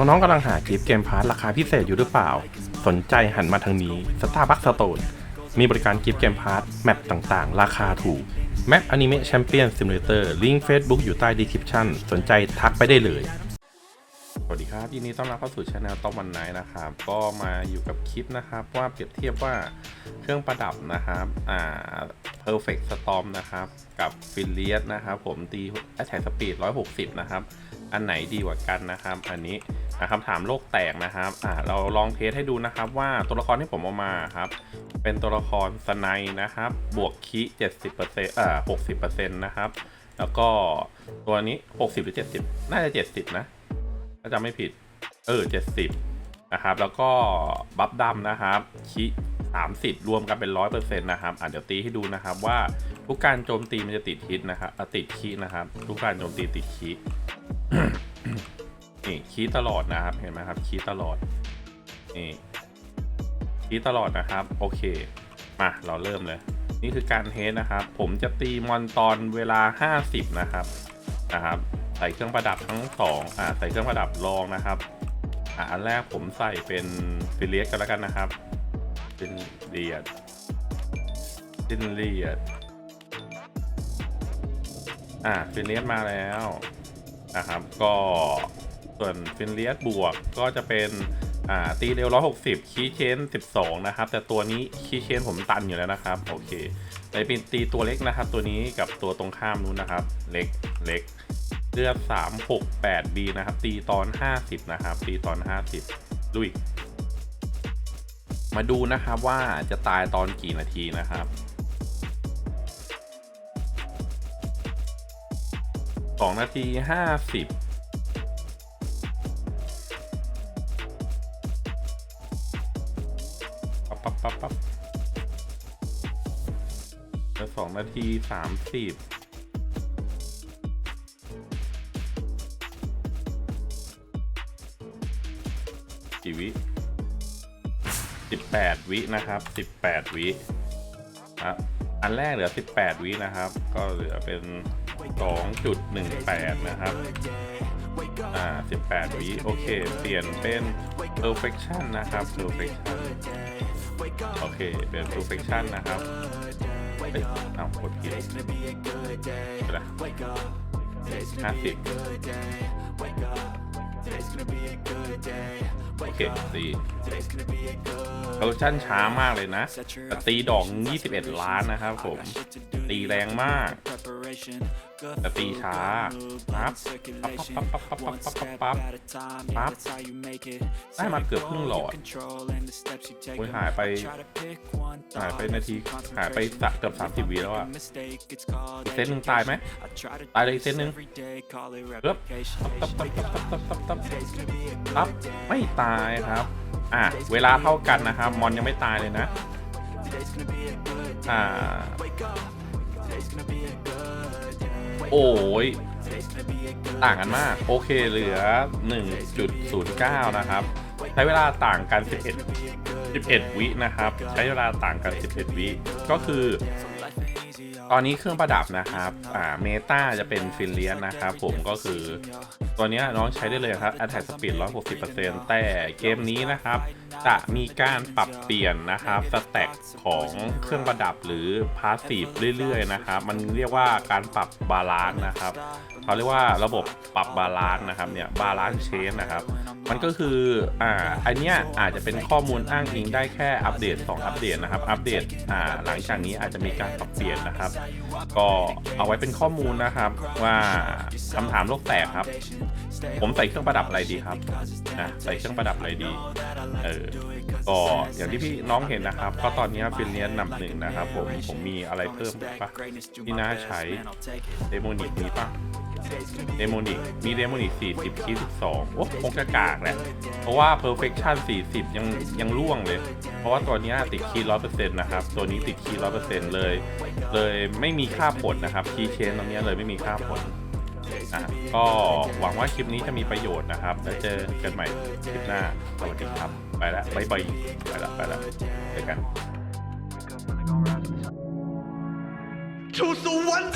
น้องๆกำลังหากิฟต์เกมพาร์ทราคาพิเศษอยู่หรือเปล่า สนใจหันมาทางนี้ Starbucks Store มีบริการกิฟต์เกมพาร์ทแมปต่างๆ ราคาถูก Map Anime Champion Simulator ลิงก์ Facebook อยู่ใต้ description สนใจทักไปได้เลย สวัสดีครับยินดีต้อนรับเข้าสู่ช anel ต้อมวันไนนะครับ ก็มาอยู่กับคลิปนะครับ ว่าเปรียบเทียบว่าเครื่องประดับนะครับ อ่า perfect storm นะครับ กับ f i l i a t นะครับ ผมตี attack speed 160 นะครับ อันไหนดีกว่ากันนะครับ อันนี้ อะคำถามโลกแตกนะครับอ่าเราลองเทสให้ดูนะครับว่าตัวละครที่ผมเอามาครับ เป็นตัวละครสไนนะครับ บวกคี70%เอ่อ60%นะครับ แล้วก็ตัวนี้60หรือ70น่าจะ70นะถ้าจำไม่ผิด เออ70นะครับ แล้วก็บัฟดำนะครับคิ30 รวมกันเป็น100%นะครับอะเดี๋ยวตีให้ดูนะครับว่าทุกการโจมตีมันจะติดฮิตนะครับติดคีนะครับ ทุกการโจมตีติดคี นี่คีตลอดนะครับ เห็นไหมครับคีตลอด นี่คีตลอดนะครับ โอเค มา เราเริ่มเลย นี่คือการเทสนะครับ ผมจะตีมอนตอนเวลา 50 นะครับ นะครับ ใส่เครื่องประดับทั้งสองอ่า ใส่เครื่องประดับรองนะครับอ่าอันแรกผมใส่เป็นฟิเลียสกันแล้วกันนะครับฟิเลียสฟิเลียสอ่าฟิเลียสมาแล้วนะครับ ก็ ส่วนฟิเลียสบวกก็จะเป็นอ่าตีเร็ว160คีย์เชน12นะครับ แต่ตัวนี้คีย์เชนผมตันอยู่แล้วนะครับ โอเคไปเป็นตีตัวเล็กนะครับ ตัวนี้กับตัวตรงข้ามนู้นนะครับ เล็กเล็กเลือด3 6 8 B นะครับ ตีตอน50นะครับ ตีตอน50ลุยมาดูนะครับว่าจะตายตอนกี่นาทีนะครับ2นาที50ปั๊บ องนาทีสามสิบกี่วิสิบแปดวินะครับสิบแปดวิอะอันแรกเหลือสิบแปดวินะครับ ก็เหลือเป็นสองจุดหนึ่งแปดนะครับ อ่าสิบแปดวิ โอเค เปลี่ยนเป็น perfection นะครับ perfection โอเค เปลี่ยน perfection นะครับ เอ้ยเอากดผิดไปละห้าสิบโอเคตี perfection ช้ามากเลยนะต่ตีดอก 21 ล้านนะครับผม ตีแรงมาก แต่ตีช้าปั๊บปั๊บปั๊บปั๊บปั๊บปั๊บปั๊บปั๊บปั๊บได้มาเกือบครึ่งหลอดโอ้ยหายไปหายไปนาทีหายไปเกือบสามสิบวิแล้วอะเซตหนึ่งตายไหมตายเลยเซตหนึ่งเกือบตับตับตับตับตับตับตับตับไม่ตายครับอะเวลาเท่ากันนะครับมอนยังไม่ตายเลยนะอ่า โอ้ยต่างกันมาก โอเคเหลือ 1.09 นะครับ ใช้เวลาต่างกัน 11 11 วินะครับ ใช้เวลาต่างกัน 11 วิ ก็คือ ตอนนี้เครื่องประดับนะครับ อ่า เมตาจะเป็นฟิลเลียนนะครับผมก็คือตัวนี้น้องใช้ได้เลยครับ Attack Speed 160%แต่เกมนี้นะครับ จะมีการปรับเปลี่ยนนะครับสแต็กของเครื่องประดับหรือพาสซีฟเรื่อยๆนะครับ มันเรียกว่าการปรับบาลานซ์นะครับ เขาเรียกว่าระบบปรับบาลานซ์นะครับเนี่ยบาลานซ์เชนนะครับ มันก็คืออ่าอันเนี้ยอาจจะเป็นข้อมูลอ้างอิงได้แค่อัปเดต 2 อัปเดตนะครับ อัปเดตอ่าหลังจากนี้อาจจะมีการปรับเปลี่ยนนะครับ ก็เอาไว้เป็นข้อมูลนะครับว่าคำถามโลกแตกครับ ผมใส่เครื่องประดับอะไรดีครับนะใส่เครื่องประดับอะไรดีเออก็อย่างที่พี่น้องเห็นนะครับ ก็ตอนนี้ฟินเลียนนำหนึ่งนะครับ ผมผมมีอะไรเพิ่มปะที่น่าใช้เดโมนิกมีปะ เดโมนิกมีเดโมนิก40คี12โอ้คงจะกากแหละ เพราะว่า perfection 40 ยังยังล่วงเลย เพราะว่าตัวนี้ติดคีย์100%นะครับ ตัวนี้ติดคีย์100%เลย เลยไม่มีค่าผลนะครับ คีย์เชนตรงนี้เลยไม่มีค่าผลอะก็หวังว่าคลิปนี้จะมีประโยชน์นะครับ แล้วเจอกันใหม่คลิปหน้า สวัสดีครับ ไปล้วบายบายไปล้วไปล้วเจอกันทูตสวรรค์